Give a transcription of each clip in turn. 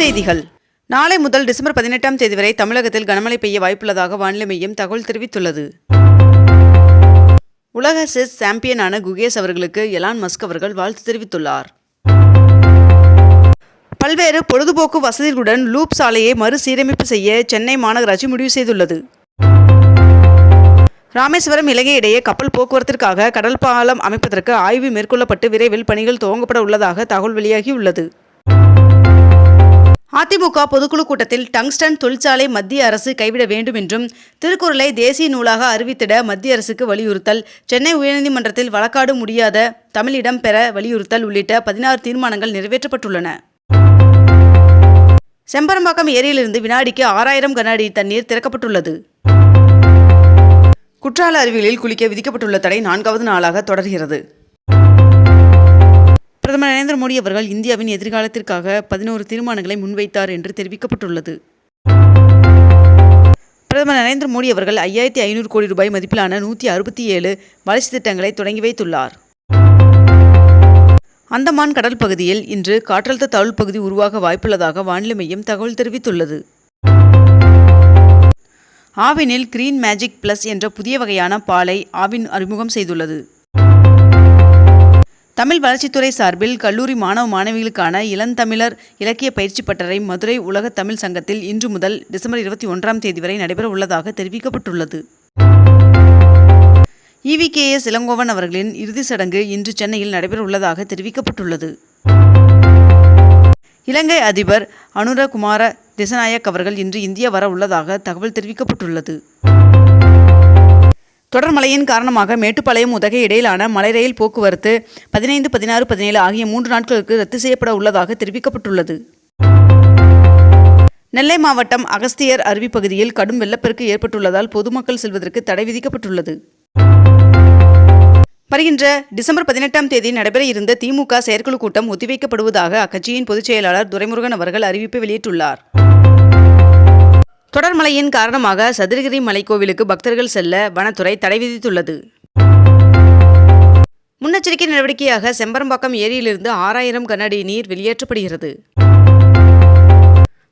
செய்திகள். நாளை முதல் டிசம்பர் பதினெட்டாம் தேதி வரை தமிழகத்தில் கனமழை பெய்ய வாய்ப்புள்ளதாக வானிலை மையம் தகவல் தெரிவித்துள்ளது. உலக செஸ் சாம்பியனான குகேஷ் அவர்களுக்கு எலான் மஸ்க் அவர்கள் வாழ்த்து தெரிவித்துள்ளார். பல்வேறு பொழுதுபோக்கு வசதிகளுடன் லூப் சாலையை மறுசீரமைப்பு செய்ய சென்னை மாநகராட்சி முடிவு செய்துள்ளது. ராமேஸ்வரம் இலங்கை இடையே கப்பல் போக்குவரத்திற்காக கடல் பாலம் அமைப்பதற்கு ஆய்வு மேற்கொள்ளப்பட்டு விரைவில் பணிகள் துவங்கப்பட உள்ளதாக தகவல் வெளியாகியுள்ளது. அதிமுக பொதுக்குழு கூட்டத்தில் டங்ஸ்டன் தொழிற்சாலை மத்திய அரசு கைவிட வேண்டும் என்றும் திருக்குறளை தேசிய நூலாக அறிவித்திட மத்திய அரசுக்கு வலியுறுத்தல். சென்னை உயர்நீதிமன்றத்தில் வழக்காடு முடியாத தமிழிடம் பெற வலியுறுத்தல் உள்ளிட்ட பதினாறு தீர்மானங்கள் நிறைவேற்றப்பட்டுள்ளன. செம்பரம்பாக்கம் ஏரியிலிருந்து வினாடிக்கு ஆறாயிரம் கன அடி தண்ணீர் திறக்கப்பட்டுள்ளது. குற்றால அருவிகளில் குளிக்க விதிக்கப்பட்டுள்ள தடை நான்காவது நாளாக தொடர்கிறது. பிரதமர் நரேந்திர மோடி அவர்கள் இந்தியாவின் எதிர்காலத்திற்காக பதினோரு தீர்மானங்களை முன்வைத்தார் என்று தெரிவிக்கப்பட்டுள்ளது. பிரதமர் நரேந்திர மோடி அவர்கள் ஐயாயிரத்தி ஐநூறு கோடி ரூபாய் மதிப்பிலான நூற்றி அறுபத்தி ஏழு வளர்ச்சி திட்டங்களை தொடங்கி வைத்துள்ளார். அந்தமான் கடல் பகுதியில் இன்று காற்றழுத்த தாழ்வு பகுதி உருவாக வாய்ப்புள்ளதாக வானிலை மையம் தகவல் தெரிவித்துள்ளது. ஆவினில் கிரீன் மேஜிக் பிளஸ் என்ற புதிய வகையான பாலை ஆவின் அறிமுகம் செய்துள்ளது. தமிழ் வளர்ச்சித்துறை சார்பில் கல்லூரி மாணவ மாணவிகளுக்கான இளந்தமிழர் இலக்கிய பயிற்சி பட்டறை மதுரை உலக தமிழ் சங்கத்தில் இன்று முதல் டிசம்பர் இருபத்தி ஒன்றாம் தேதி வரை நடைபெற உள்ளதாக தெரிவிக்கப்பட்டுள்ளது. இவிகேஎஸ் இளங்கோவன் அவர்களின் இறுதிச் சடங்கு இன்று சென்னையில் நடைபெற உள்ளதாக தெரிவிக்கப்பட்டுள்ளது. இலங்கை அதிபர் அனுரகுமார திசநாயக் அவர்கள் இன்று இந்தியா வர உள்ளதாக தகவல் தெரிவிக்கப்பட்டுள்ளது. தொடர் மழையின் காரணமாக மேட்டுப்பாளையம் உதகை இடையிலான மலை ரயில் போக்குவரத்து பதினைந்து பதினாறு பதினேழு ஆகிய மூன்று நாட்களுக்கு ரத்து செய்யப்பட உள்ளதாக தெரிவிக்கப்பட்டுள்ளது. நெல்லை மாவட்டம் அகஸ்தியர் அருவி பகுதியில் கடும் வெள்ளப்பெருக்கு ஏற்பட்டுள்ளதால் பொதுமக்கள் செல்வதற்கு தடை விதிக்கப்பட்டுள்ளது. வருகின்ற டிசம்பர் பதினெட்டாம் தேதி நடைபெற இருந்த திமுக செயற்குழு கூட்டம் ஒத்திவைக்கப்படுவதாக அக்கட்சியின் பொதுச் செயலாளர் துரைமுருகன் அவர்கள் அறிவிப்பு வெளியிட்டுள்ளார். தொடர் மழையின் காரணமாக சதுரகிரி மலைக்கோவிலுக்கு பக்தர்கள் செல்ல வனத்துறை தடை விதித்துள்ளது. முன்னெச்சரிக்கை நடவடிக்கையாக செம்பரம்பாக்கம் ஏரியிலிருந்து ஆறாயிரம் கனஅடி நீர் வெளியேற்றப்படுகிறது.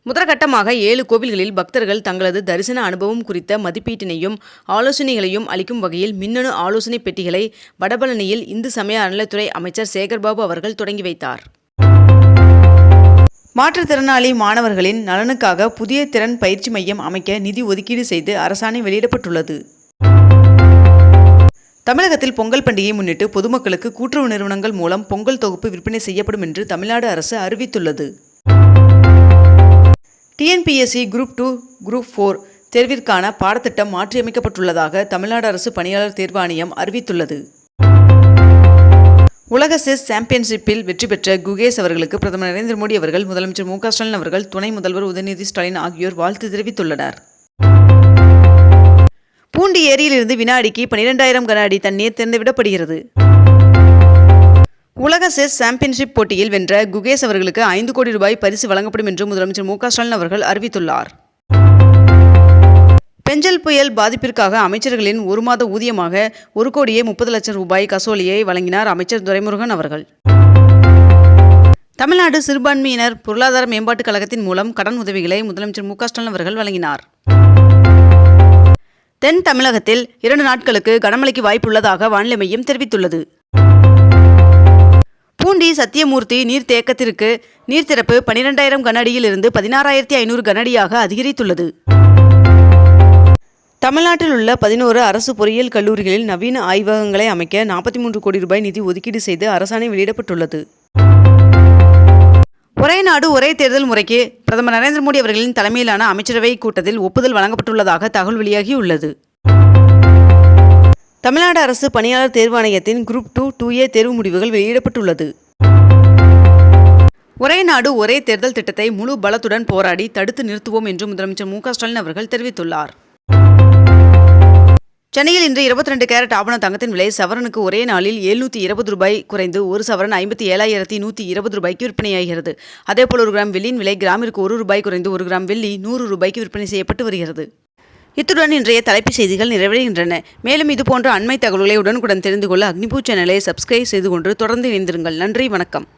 முதற்கட்டமாக ஏழு கோவில்களில் பக்தர்கள் தங்களது தரிசன அனுபவம் குறித்த மதிப்பீட்டினையும் ஆலோசனைகளையும் அளிக்கும் வகையில் மின்னணு ஆலோசனை பெட்டிகளை வடபழனியில் இந்து சமய அறநிலைத்துறை அமைச்சர் சேகர்பாபு அவர்கள் தொடங்கி வைத்தார். மாற்றுத்திறனாளி மாணவர்களின் நலனுக்காக புதிய திறன் பயிற்சி மையம் அமைக்க நிதி ஒதுக்கீடு செய்து அரசாணை வெளியிடப்பட்டுள்ளது. தமிழகத்தில் பொங்கல் பண்டிகையை முன்னிட்டு பொதுமக்களுக்கு கூட்டுறவு நிறுவனங்கள் மூலம் பொங்கல் தொகுப்பு விற்பனை செய்யப்படும் என்று தமிழ்நாடு அரசு அறிவித்துள்ளது. TNPSC group two group four தேர்விற்கான பாடத்திட்டம் மாற்றியமைக்கப்பட்டுள்ளதாக தமிழ்நாடு அரசு பணியாளர் தேர்வாணையம் அறிவித்துள்ளது. உலக செஸ் சாம்பியன்ஷிப்பில் வெற்றி பெற்ற குகேஷ் அவர்களுக்கு பிரதமர் நரேந்திர மோடி அவர்கள் முதலமைச்சர் மு ஸ்டாலின் அவர்கள் துணை முதல்வர் உதயநிதி ஸ்டாலின் ஆகியோர் வாழ்த்து தெரிவித்துள்ளனர். பூண்டி ஏரியிலிருந்து வினாடிக்கு பனிரெண்டாயிரம் கன அடி தண்ணீர் திறந்துவிடப்படுகிறது. உலக செஸ் சாம்பியன்ஷிப் போட்டியில் வென்ற குகேஷ் அவர்களுக்கு ஐந்து கோடி ரூபாய் பரிசு வழங்கப்படும் என்று முதலமைச்சர் மு ஸ்டாலின் அவர்கள் அறிவித்துள்ளார். பெஞ்சல் புயல் பாதிப்பிற்காக அமைச்சர்களின் ஒரு மாத ஊதியமாக ஒரு கோடியே முப்பது லட்சம் ரூபாய் கசோலியை வழங்கினார் அமைச்சர் துரைமுருகன் அவர்கள். தமிழ்நாடு சிறுபான்மையினர் பொருளாதார மேம்பாட்டுக் கழகத்தின் மூலம் கடன் உதவிகளை முதலமைச்சர் மு ஸ்டாலின் அவர்கள் வழங்கினார். தென் தமிழகத்தில் இரண்டு நாட்களுக்கு கனமழைக்கு வாய்ப்புள்ளதாக வானிலை மையம் தெரிவித்துள்ளது. பூண்டி சத்தியமூர்த்தி நீர்த்தேக்கத்திற்கு நீர் திறப்பு பனிரெண்டாயிரம் கனஅடியிலிருந்து பதினாறாயிரத்தி ஐநூறு கனஅடியாக அதிகரித்துள்ளது. தமிழ்நாட்டில் உள்ள பதினோரு அரசு பொறியியல் கல்லூரிகளில் நவீன ஆய்வகங்களை அமைக்க நாற்பத்தி மூன்று கோடி ரூபாய் நிதி ஒதுக்கீடு செய்து அரசாணை வெளியிடப்பட்டுள்ளது. ஒரே நாடு ஒரே தேர்தல் முறைக்கு பிரதமர் நரேந்திர மோடி அவர்களின் தலைமையிலான அமைச்சரவை கூட்டத்தில் ஒப்புதல் வழங்கப்பட்டுள்ளதாக தகவல் வெளியாகியுள்ளது. தமிழ்நாடு அரசு பணியாளர் தேர்வாணையத்தின் குரூப் டூ டூ ஏ தேர்வு முடிவுகள் வெளியிடப்பட்டுள்ளது. ஒரே நாடு ஒரே தேர்தல் திட்டத்தை முழு பலத்துடன் போராடி தடுத்து நிறுத்துவோம் என்று முதலமைச்சர் மு க ஸ்டாலின் அவர்கள் தெரிவித்துள்ளார். சென்னையில் இன்று இருபத்தி ரெண்டு கேரட் ஆவண தங்கத்தின் விலை சவரனுக்கு ஒரே நாளில் எழுநூற்றி இருபது ரூபாய் குறைந்து ஒரு சவரன் ஐம்பத்தி ஏழாயிரத்தி நூற்றி இருபது ரூபாய்க்கு விற்பனையாகிறது. அதேபோல் ஒரு கிராம் வெள்ளியின் விலை கிராமிற்கு ஒரு ரூபாய் குறைந்து ஒரு கிராம் வெள்ளி நூறு ரூபாய்க்கு விற்பனை செய்யப்பட்டு வருகிறது. இத்துடன் இன்றைய தலைப்புச் செய்திகள் நிறைவடைகின்றன. மேலும் இதுபோன்ற அண்மை தகவல்களை உடனுக்குடன் தெரிந்து கொள்ள அக்னிபூ சேனலை சப்ஸ்கிரைப் செய்து கொண்டு தொடர்ந்து இணைந்திருங்கள். நன்றி வணக்கம்.